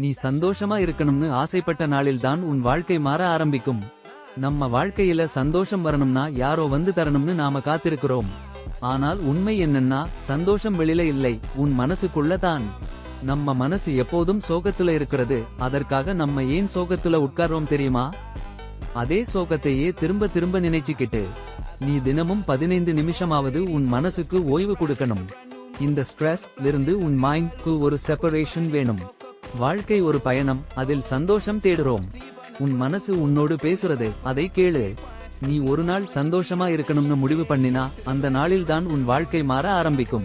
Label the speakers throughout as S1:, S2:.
S1: நீ சந்தோஷமா இருக்கணும்னு ஆசைப்பட்ட நாளில்தான் உன் வாழ்க்கை மாற ஆரம்பிக்கும். நம்ம வாழ்க்கையில சந்தோஷம் வரணும்னா யாரோ வந்து தரணும்னு நாம காத்திருக்கிறோம். ஆனால் உண்மை என்னன்னா சந்தோஷம் வெளியில இல்லை உன் மனசுக்குள்ள தான். நம்ம மனசு எப்போதும் சோகத்துல இருக்கிறது அதற்காக நம்ம ஏன் சோகத்துல உட்கார்றோம் தெரியுமா? அதே சோகத்தையே திரும்ப திரும்ப நினைச்சுக்கிட்டு நீ தினமும் பதினைந்து நிமிஷமாவது உன் மனசுக்கு ஓய்வு கொடுக்கணும். இந்த ஸ்ட்ரெஸ் இருந்து உன் மைண்ட்க்கு ஒரு செப்பரேஷன் வேணும். வாழ்க்கை ஒரு பயணம் அதில் சந்தோஷம் தேடுறோம். உன் மனசு உன்னோடு பேசுறது அதை கேளு. நீ ஒரு நாள் சந்தோஷமா இருக்கணும்னு முடிவு பண்ணினா அந்த நாளில்தான் உன் வாழ்க்கை மாற ஆரம்பிக்கும்.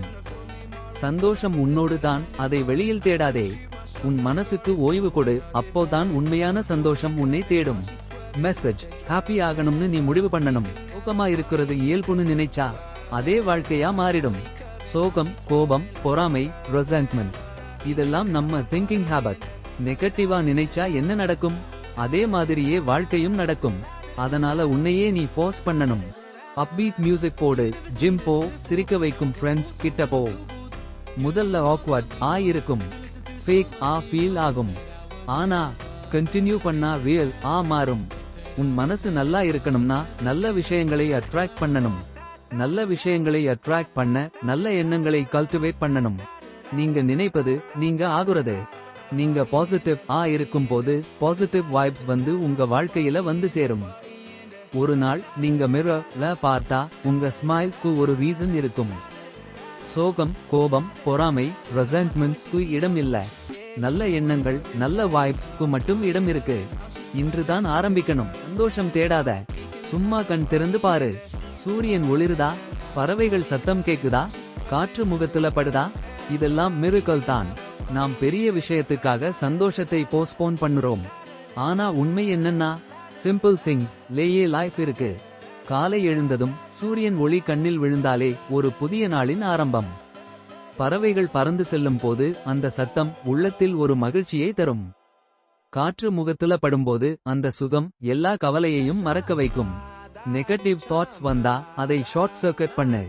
S1: சந்தோஷம் உன்னோடு தான் அதை வெளியில் தேடாதே. உன் மனசுக்கு ஓய்வு கொடு அப்போதான் உண்மையான சந்தோஷம் உன்னை தேடும். மெசேஜ் ஹாப்பி ஆகணும்னு நீ முடிவு பண்ணணும். சோகமா இருக்கிறது இயல்புன்னு நினைச்சா அதே வாழ்க்கையா மாறிடும். சோகம் கோபம் பொறாமை ரெசன்ட்மெண்ட் இதெல்லாம் நம்ம திங்கிங் ஹேபட் நெகட்டிவா நினைச்சா என்ன நடக்கும்? அதே மாதிரியே வாழ்க்கையும் நடக்கும். அதனால உன்னையே நீ போஸ் பண்ணணும். அப்பீட் மியூசிக் போடு ஜிம் போ சிரிக்க வைக்கும் ஃப்ரெண்ட்ஸ் கிட்ட போ. முதல்ல ஆக்வர்ட் ஆ இருக்கும். ஃபேக் ஆ ஃபீல் ஆகும். ஆனா கண்டினியூ பண்ணா ரியல் ஆ மாறும். உன் மனசு நல்லா இருக்கணும்னா நல்ல விஷயங்களை அட்ராக்ட் பண்ணணும். நல்ல விஷயங்களை அட்ராக்ட் பண்ண நல்ல எண்ணங்களை கல்டிவேட் பண்ணணும். நீங்க நினைப்பது நீங்க ஆகுறது. நீங்க பாசிட்டிவ் ஆ இருக்கும் போது பாசிட்டிவ் வைப்ஸ் வந்து உங்க வாழ்க்கையில வந்து சேரும். ஒரு நாள் நீங்க மிரர்ல பார்த்தா உங்க ஸ்மைல்க்கு ஒரு ரீசன் இருக்கும். சோகம் கோபம் பொறாமை ரெசன்ட்மெண்ட்ஸ்க்கு இடம் இல்ல. நல்ல எண்ணங்கள் நல்ல வைப்ஸ்க்கு மட்டும் இடம் இருக்கு. இன்றுதான் ஆரம்பிக்கணும். சந்தோஷம் தேடாத. சும்மா கண் திறந்து பாரு. சூரியன் ஒளிருதா? பறவைகள் சத்தம் கேக்குதா? காற்று முகத்துல படுதா? இதெல்லாம் மிருக்கல் தான். நாம் பெரிய விஷயத்துக்காக சந்தோஷத்தை போஸ்ட்போன் பண்ணுறோம். ஆனா உண்மை என்னன்னா சிம்பிள் திங்ஸ் லேயே லைஃப் இருக்கு. காலை எழுந்ததும் சூரியன் ஒளி கண்ணில் விழுந்தாலே ஒரு புதிய நாளின் ஆரம்பம். பறவைகள் பறந்து செல்லும் போது அந்த சத்தம் உள்ளத்தில் ஒரு மகிழ்ச்சியை தரும். காற்று முகத்துல படும்போது அந்த சுகம் எல்லா கவலையையும் மறக்க வைக்கும். நெகட்டிவ் தாட்ஸ் வந்தா அதை ஷார்ட் சர்க்கிட் பண்ணு.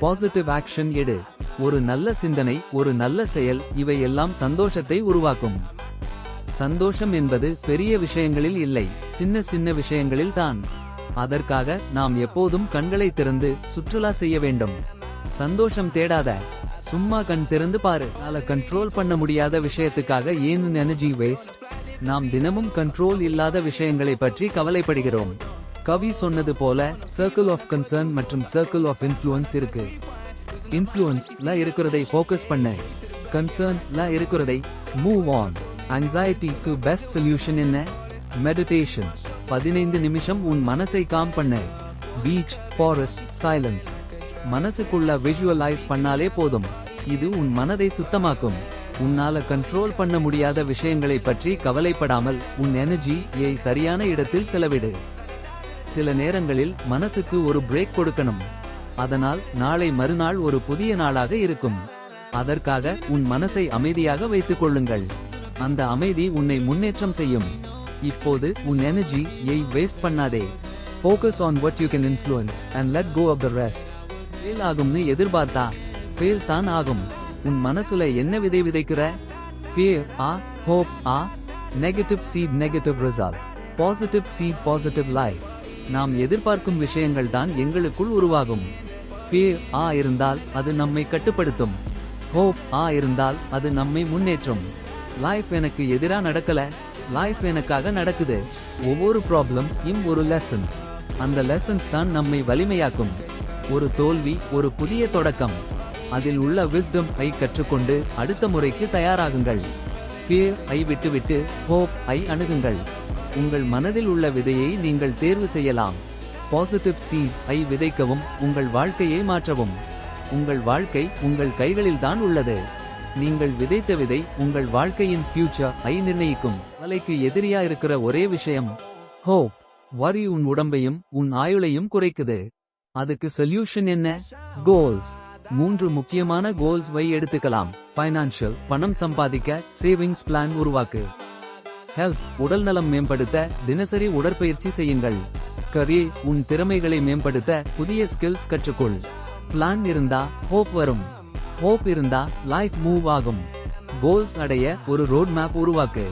S1: பாசிட்டிவ் ஆக்ஷன் எடு. ஒரு நல்ல சிந்தனை ஒரு நல்ல செயல் இவையெல்லாம் சந்தோஷத்தை உருவாக்கும். சந்தோஷம் என்பது பெரிய விஷயங்களில் இல்லை சின்ன சின்ன விஷயங்களில் தான். அதற்காக நாம் எப்போதும் கண்களை திறந்து சுற்றுலா செய்ய வேண்டும். சந்தோஷம் தேடாத சும்மா கண் திறந்து பாரு. அல கண்ட்ரோல் பண்ண முடியாத விஷயத்துக்காக ஏன் எனர்ஜி வேஸ்ட் நாம் தினமும் கண்ட்ரோல் இல்லாத விஷயங்களை பற்றி கவலைப்படுகிறோம். கவி சொன்னது போல சர்க்கிள் ஆஃப் கன்சர்ன் மற்றும் சர்க்கிள் ஆஃப் இன்ஃப்ளூயன்ஸ் இருக்கு. இன்ஃப்ளூயன்ஸ்ல இருக்கிறதை ஃபோக்கஸ் பண்ண. கன்சர்ன்ல இருக்கிறதை மூவ் ஆன் anxietyக்கு பெஸ்ட் சொல்யூஷன் என்ன? மெடிடேஷன் பதினைந்து நிமிஷம் உன் மனசை காம் பண்ண. பீச் ஃபாரஸ்ட் சைலன்ஸ் மனசுக்குள்ள விஷுவலைஸ் பண்ணாலே போதும். இது உன் மனதை சுத்தமாக்கும். உன்னால கண்ட்ரோல் பண்ண முடியாத விஷயங்களை பற்றி கவலைப்படாமல் உன் எனர்ஜி ஏ சரியான இடத்தில் செலவிடு. சில நேரங்களில் மனசுக்கு ஒரு பிரேக் கொடுக்கணும். அதனால் நாளை மறுநாள் ஒரு புதிய நாளாக இருக்கும். அதற்காக உன் மனசை அமைதியாக வைத்துக் கொள்ளுங்கள். அந்த அமைதி உன்னை முன்னேற்றம் செய்யும். இப்போது உன் எனர்ஜி ஐ வேஸ்ட் பண்ணாதே. Focus on what you can influence and let go of the rest fail ஆகும்னு எதிர்பார்த்தா ஃபெயில் தான் ஆகும். உன் மனசுல என்ன விதை விதைக்கிற? ஃபியர் ஆ ஹோப் ஆ negative seed negative result positive seed positive life நாம் எதிர்பார்க்கும் விஷயங்கள் தான் எங்களுக்குள் உருவாகும். fear ஆ இருந்தால் அது நம்மை கட்டுப்படுத்தும். ஹோப் ஆ இருந்தால் அது நம்மை முன்னேற்றும். லைஃப் எனக்கு எதிராக நடக்கல. லைஃப் எனக்காக நடக்குது. ஒவ்வொரு ப்ராப்ளம் இம் ஒரு லெசன் அந்த லெசன்ஸ் தான் நம்மை வலிமையாக்கும். ஒரு தோல்வி ஒரு புதிய தொடக்கம். அதில் உள்ள விஸ்டம் ஐ கற்றுக்கொண்டு அடுத்த முறைக்கு தயாராகுங்கள். பியர் ஐ விட்டுவிட்டு ஹோப் ஐ அணுகுங்கள். உங்கள் மனதில் உள்ள விதையை நீங்கள் தேர்வு செய்யலாம். பாசிட்டிவ் சி ஐ விதைக்கவும் உங்கள் வாழ்க்கையை மாற்றவும். உங்கள் வாழ்க்கை உங்கள் கைகளில்தான் உள்ளது. நீங்கள் விதைத்த விதை உங்கள் வாழ்க்கையின் ஃபியூச்சர் ஐ நிர்ணயிக்கும். வலைக்கு எதிரியா இருக்கிற ஒரே விஷயம் ஹோப் வரி உன் உடம்பையும் உன் ஆயுளையும் குறைக்குது. அதுக்கு சொல்யூஷன் என்ன? கோல்ஸ் மூன்று முக்கியமான கோல்ஸ் வை எடுத்துக்கலாம். பைனான்சியல் பணம் சம்பாதிக்க சேவிங்ஸ் பிளான் உருவாக்கு. ஹெல்த் உடல் நலம் மேம்படுத்த தினசரி உடற்பயிற்சி செய்யுங்கள். கரி உன் திறமைகளை மேம்படுத்த புதிய ஸ்கில்ஸ் கற்றுக்கொள். பிளான் இருந்தா ஹோப் வரும். ஹோப் இருந்தா லைஃப் மூவ் ஆகும். கோல்ஸ் அடைய ஒரு ரோட் மேப் உருவாக்கு.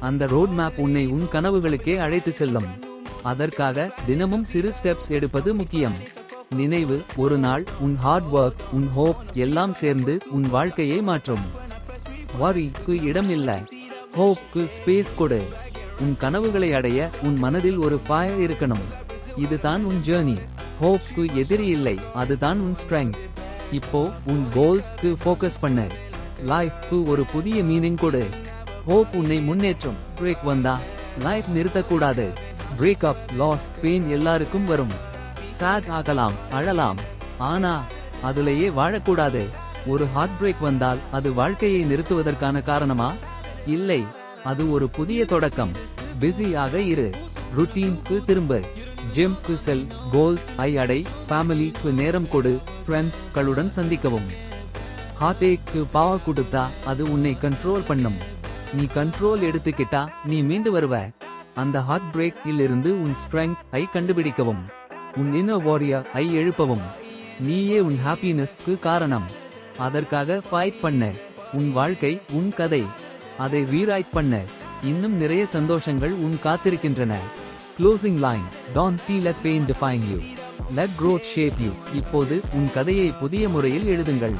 S1: அந்த ரோட் மேப் உன்னை உன் கனவுகளுக்கே அழைத்து செல்லும். அதற்காக தினமும் சிறு ஸ்டெப்ஸ் எடுப்பது முக்கியம். நினைவு ஒரு நாள் உன் ஹார்ட் ஒர்க் உன் ஹோப் எல்லாம் சேர்ந்து உன் வாழ்க்கையை மாற்றும். வாரிக்கு இடம் இல்லை ஹோப்க்கு ஸ்பேஸ் கொடு. உன் கனவுகளை அடைய உன் மனதில் ஒரு ஃபயர் இருக்கணும். இதுதான் உன் ஜேர்னி ஹோப்க்கு எதிரி இல்லை. அதுதான் உன் ஸ்ட்ரெங்க் இப்போ உன் கோல்ஸ்க்கு ஃபோக்கஸ் பண்ணு. லைஃப்க்கு ஒரு புதிய மீனிங் கொடு. ஹோப் உன்னை முன்னேற்றும். பிரேக் வந்தா லைஃப் நிறுத்தக்கூடாது. பிரேக்அப் லாஸ் பெயின் எல்லாருக்கும் வரும். சேட் ஆகலாம் அழலாம். ஆனா அதுலேயே வாழக்கூடாது. ஒரு ஹார்ட் பிரேக் வந்தால் அது வாழ்க்கையை நிறுத்துவதற்கான காரணமா? இல்லை அது ஒரு புதிய தொடக்கம். பிஸியாக இரு. ருட்டீன்க்கு திரும்ப. ஜிம்க்கு செல். கோல்ஸ் ஐ அடை. ஃபேமிலிக்கு நேரம் கொடு. ஃப்ரெண்ட்ஸ்களுடன் சந்திக்கவும். ஹார்டேக்கு பாவ கொடுத்தா அது உன்னை கண்ட்ரோல் பண்ணும். நீ கண்ட்ரோல் எடுத்துக்கிட்டா நீ மீண்டு வருவ. அந்த ஹார்ட் பிரேக் இருந்து உன் ஸ்ட்ரெங்க் ஐ கண்டுபிடிக்கவும். உன் இன்னர் வாரியர் ஐ எழுப்பவும். நீயே உன் ஹாப்பினஸ்க்கு காரணம். அதற்காக ஃபைட் பண்ண. உன் வாழ்க்கை உன் கதை. அதை ரீரைட் பண்ண இன்னும் நிறைய சந்தோஷங்கள் உன் காத்திருக்கின்றன. Closing line don't the let pain define you let growth shape you இப்போது உன் கதையை புதிய முறையில் எழுதுங்கள்.